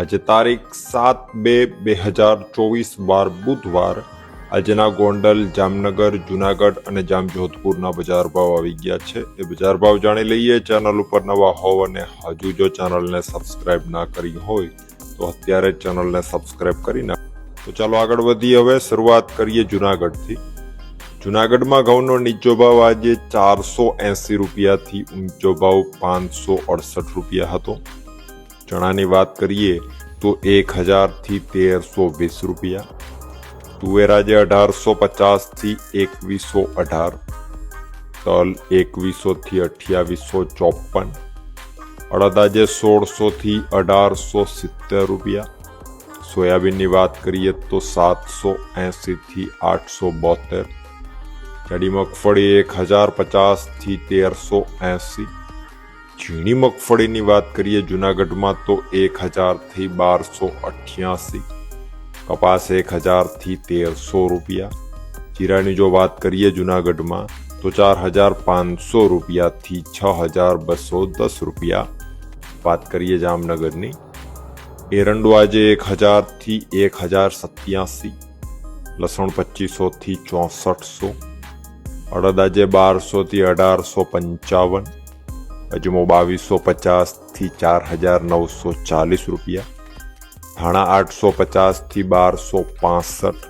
આજે તારીખ સાત બે બે હજાર ચોવીસ વાર બુધવાર આજના ગોંડલ, જામનગર, જુનાગઢ અને જામજોધપુરના બજાર ભાવ આવી ગયા છે. એ બજાર ભાવ જાણી લઈએ. ચેનલ ઉપર નવા હોવ અને હજુ જો ચેનલને સબસ્ક્રાઇબ ના કરી હોય તો અત્યારે ચેનલને સબસ્ક્રાઇબ કરી નાખ. તો ચાલો આગળ વધીએ. હવે શરૂઆત કરીએ જુનાગઢથી. જુનાગઢમાં ઘઉંનો નીચો ભાવ આજે ચારસો એંસી રૂપિયાથી ઊંચો ભાવ પાંચસો અડસઠ રૂપિયા હતો. ચણાની વાત કરીએ, તો એક હજારથી તેરસો વીસ રૂપિયા. તુવેરા જે અઢારસો પચાસથી એકવીસો અઢાર. તલ એકવીસોથી અઠ્યાવીસો ચોપન. અડદ આજે સોળસોથી અઢારસો સિત્તેર રૂપિયા. સોયાબીનની વાત કરીએ તો સાતસો એંસીથી આઠસો બોતેર. જડી મગફળી એક હજાર પચાસથી તેરસો એંસી ઝીણી મગફળીની વાત કરીએ જુનાગઢમાં તો એક હજારથી બારસો અઠ્યાસી, કપાસ એક હજારથી તેરસો રૂપિયા. જીરાની જો વાત કરીએ જુનાગઢમાં તો ચાર હજાર પાંચસો રૂપિયાથી છ હજાર બસો દસ રૂપિયા. વાત કરીએ જામનગરની, એરંડો આજે એક હજારથી એક હજાર સત્યાસી, લસણ પચીસોથી ચોસઠસો, અડદ આજે બારસોથી અઢારસો પંચાવન અજમો બાવીસો પચાસથી ચાર હજાર નવસો ચાલીસ રૂપિયા. ધાણા આઠસો પચાસથી બારસો પાસઠ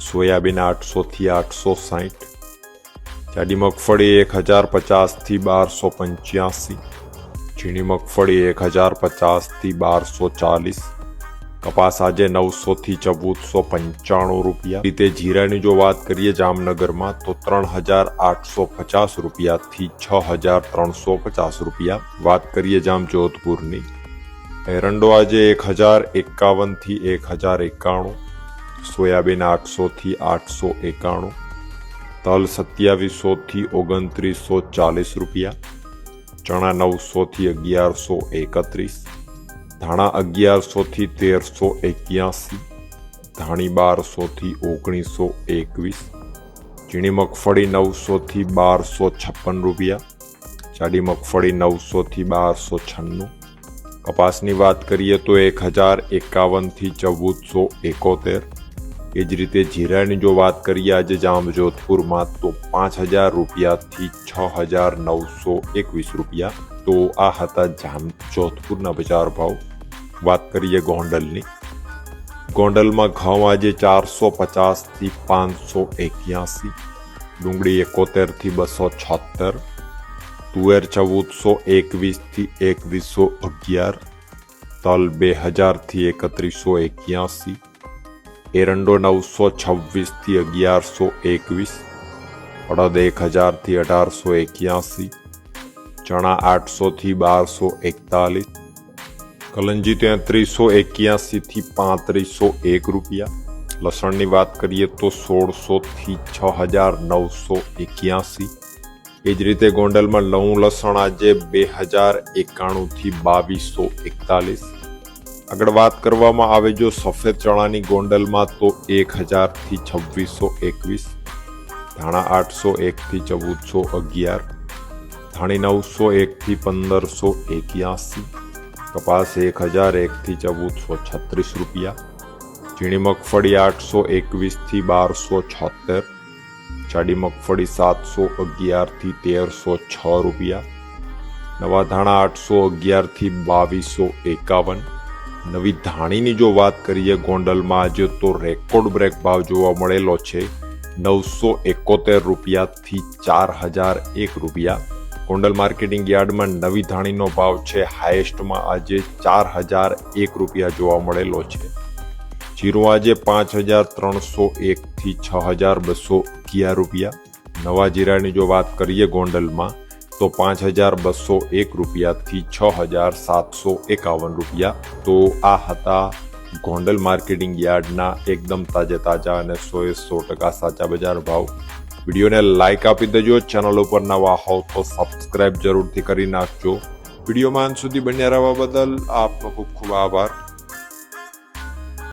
સોયાબીન આઠસોથી આઠસો સાઠ જાડી મગફળી એક હજાર પચાસથી બારસો પંચ્યાસી ઝીણી મગફળી એક હજાર પચાસથી બારસો ચાલીસ કપાસ આજે નવસોથી ચૌદસો પંચાણું રૂપિયા. રીતે જીરાની જો વાત કરીએ જામનગરમાં, તો ત્રણ હજાર આઠસો પચાસ રૂપિયાથી છ હજાર ત્રણસો પચાસ રૂપિયા. વાત કરીએ જામ જોધપુરની એરંડો આજે એક હજાર એકાવનથી એક હજાર એકાણું. સોયાબીન આઠસોથી આઠસો એકાણું. તલ સત્યાવીસોથી ઓગણત્રીસો ચાલીસ રૂપિયા. ચણા નવસોથી અગિયારસો એકત્રીસ. ધાણા અગિયારસોથી તેરસો એક્યાસી, ધાણી બારસોથી ઓગણીસો એકવીસ, ઝીણી મગફળી નવસોથી બારસો છપ્પન રૂપિયા, જાડી મગફળી નવસોથી બારસો છન્નું. કપાસની વાત કરીએ તો એક હજાર એકાવનથી ચૌદસો એકોતેર. એ જ રીતે જીરાની જો વાત કરીએ આજે જામજોધપુરમાં તો પાંચ હજાર રૂપિયાથી છ હજાર નવસો એકવીસ રૂપિયા. તો આ હતા જામજોધપુરના બજાર ભાવ. વાત કરીએ ગોંડલની. ગોંડલમાં ઘઉં આજે ચારસો પચાસથી પાંચસો એક્યાસી, ડુંગળી એકોતેરથી બસો છોતેર તુવેર ચૌદસો એકવીસથી એકવીસો અગિયાર, તલ બે હજારથી એકત્રીસો એક્યાસી, એરંડો નવસો છવ્વીસથી અગિયારસો એકવીસ, અડદ એક હજારથી અઢારસો એક્યાસી, ચણા આઠસોથી બારસો એકતાલીસ કલંજી તેત્રીસો એક્યાસીથી પાંત્રીસો એક રૂપિયા. લસણની વાત કરીએ તો સોળસોથી છ હજાર નવસો એક્યાસી. એ જ રીતે ગોંડલમાં લઉં લસણ આજે બે હજાર એકાણુંથી બાવીસો એકતાલીસ. આગળ વાત કરવામાં આવે જો સફેદ ચણાની ગોંડલમાં તો એક હજારથી છવ્વીસો એકવીસ. ધાણા આઠસો એકથી ચૌદસો અગિયાર. ધાણી નવસો એકથી પંદરસો એક્યાસી. કપાસ એક હજાર એકથી ચૌદસો છત્રીસ રૂપિયા. ઝીણી મગફળી આઠસો એકવીસથી બારસો છોતેર. જાડી મગફળી સાતસો અગિયારથી તેરસો છ રૂપિયા. નવા ધાણા આઠસો અગિયારથી બાવીસો એકાવન. નવી ધાણીની જો વાત કરીએ, ગોંડલમાં આજે તો રેકોર્ડ બ્રેક ભાવ જોવા મળેલો છે. નવસો એકોતેર રૂપિયાથી ચાર હજાર એક રૂપિયા. ગોંડલ માર્કેટિંગ યાર્ડમાં નવી ધાણીનો ભાવ છે હાઈએસ્ટમાં આજે ચાર હજાર એક રૂપિયા જોવા મળેલો છે. જીરું આજે પાંચ હજાર ત્રણસો એકથી છ હજાર બસો અગિયાર રૂપિયા. નવા જીરાની જો વાત કરીએ ગોંડલમાં, તો પાંચ હજાર બસો એક રૂપિયાથી છ હજાર સાતસો એકાવન રૂપિયા. તો આ હતા ગોંડલ માર્કેટિંગ યાર્ડના એકદમ તાજે તાજા અને સોએ સો ટકા સાચા બજાર ભાવ. વિડીયોને લાઇક આપી દેજો. ચેનલ ઉપર નવા હોવ તો સબસ્ક્રાઇબ જરૂરથી કરી નાખજો. વિડીયોમાં અંત સુધી બન્યા રહેવા બદલ આપનો ખૂબ ખૂબ આભાર.